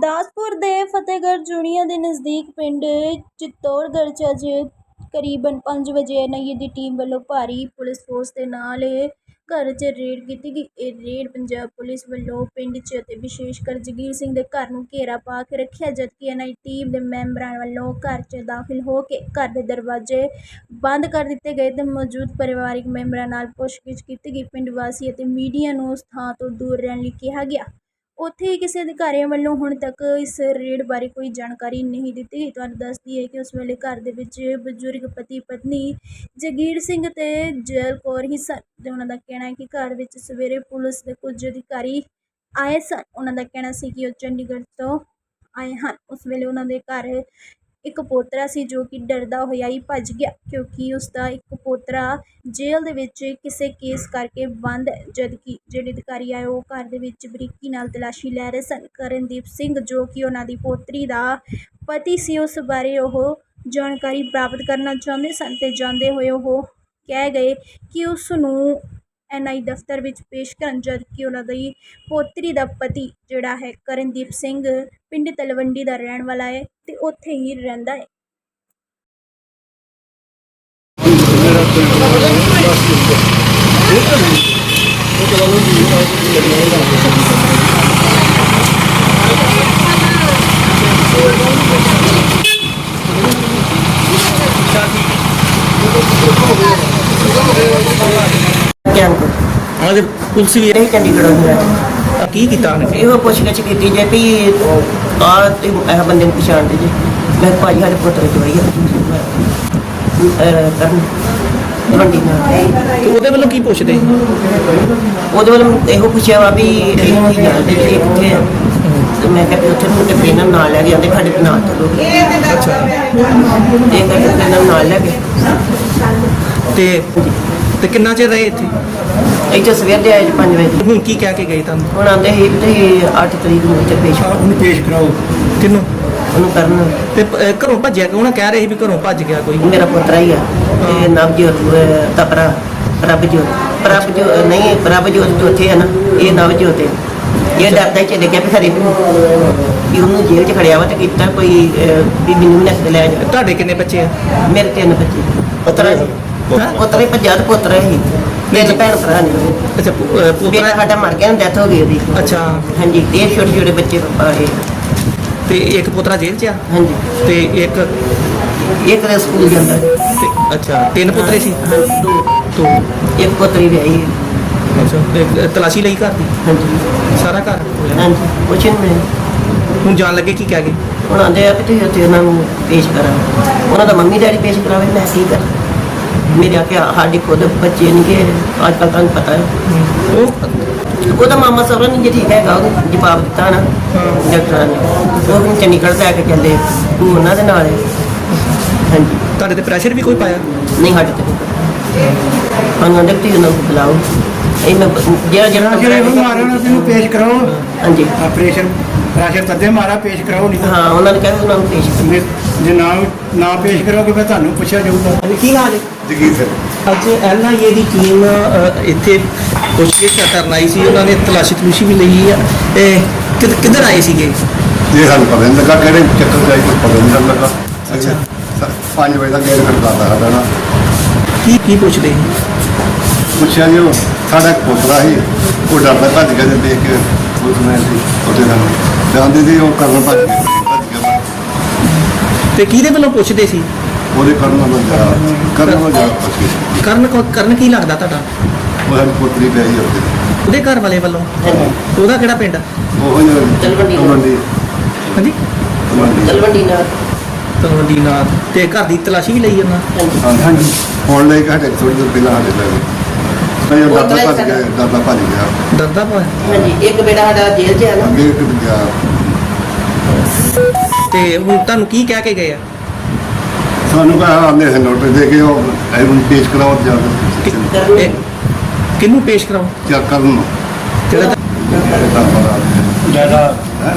ਗੁਰਦਾਸਪੁਰ ਦੇ ਫਤਿਹਗੜ੍ਹ ਜੂਨੀਆ ਦੇ ਨਜ਼ਦੀਕ ਪਿੰਡ ਚਿੱਤੌੜਗੜ੍ਹ 'ਚ ਅੱਜ ਕਰੀਬਨ ਪੰਜ ਵਜੇ ਐਨਆਈਏ ਦੀ ਟੀਮ ਵੱਲੋਂ ਭਾਰੀ ਪੁਲਿਸ ਫੋਰਸ ਦੇ ਨਾਲ ਘਰ 'ਚ ਰੇਡ ਕੀਤੀ ਗਈ। ਇਹ ਰੇਡ ਪੰਜਾਬ ਪੁਲਿਸ ਵੱਲੋਂ ਪਿੰਡ 'ਚ ਅਤੇ ਵਿਸ਼ੇਸ਼ ਕਰ ਜਗੀਰ ਸਿੰਘ ਦੇ ਘਰ ਨੂੰ ਘੇਰਾ ਪਾ ਕੇ ਰੱਖਿਆ, ਜਦਕਿ ਐਨਆਈ ਟੀਮ ਦੇ ਮੈਂਬਰਾਂ ਵੱਲੋਂ ਘਰ 'ਚ ਦਾਖਲ ਹੋ ਕੇ ਘਰ ਦੇ ਦਰਵਾਜ਼ੇ ਬੰਦ ਕਰ ਦਿੱਤੇ ਗਏ ਤੇ ਮੌਜੂਦ ਪਰਿਵਾਰਕ ਮੈਂਬਰਾਂ ਨਾਲ ਪੁੱਛਗਿੱਛ ਕੀਤੀ ਗਈ। ਪਿੰਡ ਵਾਸੀ ਅਤੇ ਮੀਡੀਆ ਨੂੰ ਉਸ ਥਾਂ ਤੋਂ ਦੂਰ ਰਹਿਣ ਲਈ ਕਿਹਾ ਗਿਆ। ਉੱਥੇ ਹੀ ਕਿਸੇ ਅਧਿਕਾਰੀਆਂ ਵੱਲੋਂ ਹੁਣ ਤੱਕ ਇਸ ਰੇਡ ਬਾਰੇ ਕੋਈ ਜਾਣਕਾਰੀ ਨਹੀਂ ਦਿੱਤੀ ਗਈ। ਤੁਹਾਨੂੰ ਦੱਸਦੀ ਹੈ ਕਿ ਉਸ ਵੇਲੇ ਘਰ ਦੇ ਵਿੱਚ ਬਜ਼ੁਰਗ ਪਤੀ ਪਤਨੀ ਜਗੀਰ ਸਿੰਘ ਅਤੇ ਜੈਲ ਕੌਰ ਹੀ ਸਨ ਤੇ ਉਹਨਾਂ ਦਾ ਕਹਿਣਾ ਹੈ ਕਿ ਘਰ ਵਿੱਚ ਸਵੇਰੇ ਪੁਲਿਸ ਦੇ ਕੁਝ ਅਧਿਕਾਰੀ ਆਏ ਸਨ। ਉਹਨਾਂ ਦਾ ਕਹਿਣਾ ਸੀ ਕਿ ਉਹ ਚੰਡੀਗੜ੍ਹ ਤੋਂ ਆਏ ਹਨ। ਉਸ ਵੇਲੇ ਉਹਨਾਂ ਦੇ ਘਰ ਇੱਕ ਪੋਤਰਾ ਸੀ ਜੋ ਕਿ ਡਰਦਾ ਹੋਇਆ ਹੀ ਭੱਜ ਗਿਆ ਕਿਉਂਕਿ ਉਸਦਾ ਇੱਕ ਪੋਤਰਾ ਜੇਲ੍ਹ ਦੇ ਵਿੱਚ ਕਿਸੇ ਕੇਸ ਕਰਕੇ ਬੰਦ ਹੈ ਜਦਕਿ ਜਿਹੜੇ ਅਧਿਕਾਰੀ ਆਏ ਉਹ ਘਰ ਦੇ ਵਿੱਚ ਬਰੀਕੀ ਨਾਲ ਤਲਾਸ਼ੀ ਲੈ ਰਹੇ ਸਨ। ਕਰਨਦੀਪ ਸਿੰਘ ਜੋ ਕਿ ਉਹਨਾਂ ਦੀ ਪੋਤਰੀ ਦਾ ਪਤੀ ਸੀ, ਉਸ ਬਾਰੇ ਉਹ ਜਾਣਕਾਰੀ ਪ੍ਰਾਪਤ ਕਰਨਾ ਚਾਹੁੰਦੇ ਸਨ ਤੇ ਜਾਂਦੇ ਹੋਏ ਉਹ ਕਹਿ ਗਏ ਕਿ ਉਸ ਨੂੰ ਐਨਆਈ ਦਫ਼ਤਰ ਵਿੱਚ ਪੇਸ਼ ਕਰਨ ਜਦਕਿ ਉਹਨਾਂ ਦੀ ਪੋਤਰੀ ਦਾ ਪਤੀ ਜਿਹੜਾ ਹੈ ਕਰਨਦੀਪ ਸਿੰਘ ਪਿੰਡ ਤਲਵੰਡੀ ਦਾ ਰਹਿਣ ਵਾਲਾ ਹੈ ਤੇ ਉੱਥੇ ਹੀ ਰਹਿੰਦਾ ਹੈ। ਗਿਆਨ ਕੋ ਹਾਂ ਤੇ ਪੁਲਿਸ ਵੀ ਇਹ ਚੰਡੀਗੜ੍ਹ ਹੋਇਆ ਕੀ ਕੀਤਾ ਉਹਨੇ? ਇਹੋ ਪੁੱਛਗਿੱਛ ਕੀਤੀ ਜੇ ਵੀ ਆ ਤੇ ਇਹ ਬੰਦੇ ਨੂੰ ਪਛਾਣਦੇ ਜੇ। ਮੈਂ ਕਿਹਾ ਭਾਜੀ ਸਾਡੇ ਪੁੱਤਰ ਕਰਨ। ਨਾਲ ਤੇ ਉਹਦੇ ਵੱਲੋਂ ਕੀ ਪੁੱਛਦੇ? ਉਹਦੇ ਵੱਲ ਇਹੋ ਪੁੱਛਿਆ ਵਾ ਵੀ ਇਹ ਕੀ ਜਾਣਦੇ ਜੀ ਇਹ ਕਿੱਥੇ ਆ। ਤੇ ਮੈਂ ਕਿਹਾ ਵੀ ਉੱਥੇ ਨੂੰ ਤੇ ਟ੍ਰੇਨਰ ਨਾਲ ਲੈ ਕੇ ਜਾਂਦੇ ਸਾਡੇ ਨਾਲ ਚਲੋ। ਅੱਛਾ। ਇਹ ਕਰਕੇ ਟ੍ਰੇਨਰ ਨਾਲ ਲੈ ਕੇ ਤੇ ਤੇ ਕਿੰਨਾ ਚਿਰ ਰਹੇ ਇੱਥੇ? ਇੱਥੇ ਸਵੇਰ ਦੇ ਆਏ 5 ਵਜੇ। ਹੁਣ ਕੀ ਕਹਿ ਕੇ ਗਏ ਤੁਹਾਨੂੰ? ਹੁਣ ਆਂਦੇ ਵੀ ਤੁਸੀਂ 8 ਤਰੀਕ ਨੂੰ ਇੱਥੇ ਪੇਸ਼ ਕਰੋ। ਉਹਨੂੰ ਪੇਸ਼ ਕਰਾਓ। ਕਿੰਨੂੰ ਉਹਨੂੰ ਕਰਨ। ਤੇ ਅਹ ਘਰੋਂ ਭੱਜਿਆ ਕਿਉਂ? ਨਾ ਕਹਿ ਰਹੇ ਸੀ ਵੀ ਘਰੋਂ ਭੱਜ ਗਿਆ ਕੋਈ। ਮੇਰਾ ਪੁੱਤਰ ਹੀ ਆ। ਤੇ ਨਵਜੋਤ ਅਹ, ਭਰਾ ਪ੍ਰਭਜੋਤ। ਪ੍ਰਭਜੋਤ ਨਹੀਂ ਪ੍ਰਭਜੋਤ ਚੌਥੇ ਆ ਨਾ। ਇਹ ਨਵਜੋਤ ਹੈ। ਇਹ ਡਰਦਾ ਹੀ ਚਲੇ ਗਿਆ ਵੀ ਖਰੇ ਵੀ ਉਹਨੂੰ ਜੇਲ੍ਹ 'ਚ ਖੜਿਆ ਵਾ ਤੇ ਕੀਤਾ ਕੋਈ ਅਹ, ਵੀ ਮੈਨੂੰ ਨਸ ਲੈ ਜਾ ਤੁਹਾਡੇ ਕਿੰਨੇ ਬੱਚੇ ਆ? ਮੇਰੇ ਤਿੰਨ ਬੱਚੇ। ਪੁੱਤਰ ਹੈਂ? ਪੁੱਤਰ। ਹੀ ਤੇ ਪੁੱਤਰ ਹੀ। ਮੇਰੇ ਭੈਣ ਭਰਾ ਨੇ। ਅੱਛਾ ਪੁ- ਅਹ ਬੇਟਾ ਪੋਤਰਾ ਸਾਡਾ ਮਰ ਗਿਆ ਡੈਥ ਹੋ ਗਈ ਉਹਦੀ। ਅੱਛਾ। ਹਾਂਜੀ ਇਹ ਛੋਟੇ ਛੋਟੇ ਬੱਚੇ ਇਹ। ਤੇ ਇੱਕ ਪੁੱਤਰਾ ਜੇਲ੍ਹ 'ਚ ਆ? ਹਾਂਜੀ। ਤੇ ਇੱਕ ਇੱਕ ਦੇ ਸਕੂਲ ਜਾਂਦਾ ਹੈ। ਤੇ ਅੱਛਾ ਤਿੰਨ ਪੁੱਤਰੇ ਸੀ? ਦੋ। ਤੋਂ ਇੱਕ ਪੁੱਤਰੀ ਵਿਆਹੀ ਹੈ। ਅੱਛਾ ਤੇ ਤਲਾਸ਼ੀ ਲਈ ਘਰ ਦੀ? ਹਾਂਜੀ। ਸਾਰਾ ਘਰ। ਹਾਂਜੀ ਕੁਛ ਨਹੀਂ ਹੁਣ ਜਾਣ ਲੱਗੇ ਕੀ ਕਹਿ ਗਏ? ਹੁਣ ਆਂਦੇ ਆ ਕਿ ਤੁਸੀਂ ਉੱਥੇ ਉਹਨਾਂ ਨੂੰ ਪੇਸ਼ ਕਰਾਂ ਉਹਨਾਂ ਦਾ ਮੰਮੀ ਡੈਡੀ ਪੇਸ਼ ਕਰਾਵੇ ਮੈਂ ਕੀ ਕਰਾਂ? ਮੇਰੇ ਆ ਕੇ ਸਾਡੇ ਖੁਦ ਬੱਚੇ ਨਹੀਂ ਕਿ ਅੱਜ ਕੱਲ ਤੁਹਾਨੂੰ ਪਤਾ ਹੈ। ਉਹ ਉਹਦਾ ਮਾਮਾ ਸਹੁਰਾ ਨਹੀਂ ਜੇ ਠੀਕ ਹੈਗਾ ਉਹਨੂੰ ਜਵਾਬ ਦਿੱਤਾ ਨਾ ਡਾਕਟਰਾਂ ਨੇ। ਉਹ ਹੁਣ ਚੰਡੀਗੜ੍ਹ ਲੈ ਕੇ ਚੱਲੇ ਤੂੰ ਉਹਨਾਂ ਦੇ ਨਾਲ ਹੈ। ਹਾਂਜੀ। ਤੁਹਾਡੇ ਤੇ ਪ੍ਰੈਸ਼ਰ ਵੀ ਕੋਈ ਪਾਇਆ? ਨਹੀਂ ਸਾਡੇ ਤੇ ਉਹਨਾਂ ਤੁਸੀਂ ਉਹਨਾਂ ਨੂੰ ਬੁਲਾਓ। ਇਹ ਮੈਂ ਜਿਹੜਾ ਜਿਹੜਾ ਜਿਹੜਾ ਇਹਨੂੰ ਮਾਰਨ ਨੂੰ ਪੇਸ਼ ਕਰਾਓ। ਹਾਂਜੀ। ਆਪਰੇਸ਼ਨ ਪ੍ਰੈਸ਼ਰ ਤੱਦੇ ਮਾਰਾ ਪੇਸ਼ ਕਰਾਓ ਨਹੀਂ ਤਾਂ ਹਾਂ ਉਹਨਾਂ ਨੇ ਕਿਹਾ ਵੀ ਉਹਨਾਂ ਨੂੰ ਪੇਸ਼ ਕਰੋ ਜੇ- ਜੇ ਨਾ ਨਾ ਪੇਸ਼ ਕਰੋਗੇ ਫਿਰ ਤੁਹਾਨੂੰ ਪੁੱਛਿਆ ਜਾਊਗਾ। ਕੀ ਹਾਲ ਹੈ ਜਗੀਰ ਸਿੰਘ। ਅੱਜ ਐਨਆਈਏ ਦੀ ਟੀਮ ਅ, ਇੱਥੇ ਪੁੱਛਗਿੱਛ ਕਰਨ ਆਈ ਸੀ ਉਹਨਾਂ ਨੇ ਤਲਾਸ਼ੀ ਤਲੂਸ਼ੀ ਵੀ ਲਈ ਆ। ਇਹ ਕਿਧ- ਕਿੱਧਰ ਆਏ ਸੀਗੇ? ਇਹ ਸਾਨੂੰ ਪਤਾ ਨਹੀਂ ਲੱਗਾ ਕਿਹੜੇ ਚੱਕਰ ਜਾਈ ਕੋਈ ਪਤਾ ਨਹੀਂ ਲੱਗਾ। ਅੱਛਾ। 5 ਵਜੇ ਦਾ ਗੇਟ ਖੜਕਾਤਾ ਸਾਡਾ ਨਾ। ਕੀ ਕੀ ਪੁੱਛਦੇ? ਪੁੱਛਿਆ ਜੀ ਉਹ ਸਾਡਾ ਇੱਕ ਪੁੱਤਰਾ ਸੀ ਉਹ ਡਰਦਾ ਭੱਜ ਗਿਆ ਤੇ ਦੇਖ ਕੇ ਉਸ ਨੇ ਸੀ ਉਹਦੇ ਨਾਲ ਜਾਂਦੇ ਸੀ ਉਹ ਕਰਨ ਭੱਜ ਗਿਆ ਭੱਜ ਗਿਆ ਤੇ ਕਿਹਦੇ ਵੱਲੋਂ ਪੁੱਛਦੇ ਸੀ? ਉਹਦੇ ਕਰਨ ਨਾਲ ਜਾ ਕਰਨ ਨਾਲ ਜਾ ਪੁੱਛ ਗਏ ਕਰਨ ਕੋ- ਕਰਨ ਕੀ ਲੱਗਦਾ ਤੁਹਾਡਾ? ਉਹ ਪੁੱਤਰੀ ਪਿਆਈ ਉਹਦੇ। ਉਹਦੇ ਘਰ ਵਾਲੇ ਵੱਲੋਂ? ਉਹਦਾ ਕਿਹੜਾ ਪਿੰਡ? ਉਹ ਤਲਵੰਡੀ। ਤਲਵੰਡੀ। ਹਾਂਜੀ? ਤਲਵੰਡੀ। ਤਲਵੰਡੀ ਨਾਲ। ਤਲਵੰਡੀ ਨਾਲ। ਤੇ ਘਰ ਦੀ ਤਲਾਸ਼ੀ ਵੀ ਲਈ ਉਹਨਾਂ? ਹਾਂਜੀ। ਹੁਣ ਲੈ ਕੇ ਥੋੜੀ ਦੇਰ ਪਹਿਲਾਂ ਸਾਡੇ ਲੈ ਗਏ। ਨਹੀਂ ਉਹ ਡਰਦਾ ਭੱਜ ਗਿਆ ਡਰਦਾ ਭੱਜ ਗਿਆ। ਡਰਦਾ ਪਾ ਹਾਂਜੀ ਇੱਕ ਬੇਟਾ ਸਾਡਾ ਜੇਲ੍ਹ 'ਚ ਹੈ ਨਾ। ਅੱਗੇ ਟੁੱਟ ਗਿਆ ਤੇ ਹੁਣ ਤੁਹਾਨੂੰ ਕੀ ਕਹਿ ਕੇ ਗਏ ਆ? ਸਾਨੂੰ ਕਹਾ ਆਂਦੇ ਸੀ ਨੋਟਿਸ ਦੇ ਕੇ ਉਹ ਇਹਨੂੰ ਪੇਸ਼ ਕਰਾਓ ਜਾਂ ਕਿ- ਇਹ ਕਿਹਨੂੰ ਪੇਸ਼ ਕਰਾਓ? ਚੈੱਕ ਕਰਨ ਨੂੰ। ਜਿਹੜਾ ਜ਼ਿਆਦਾ ਹੈਂ?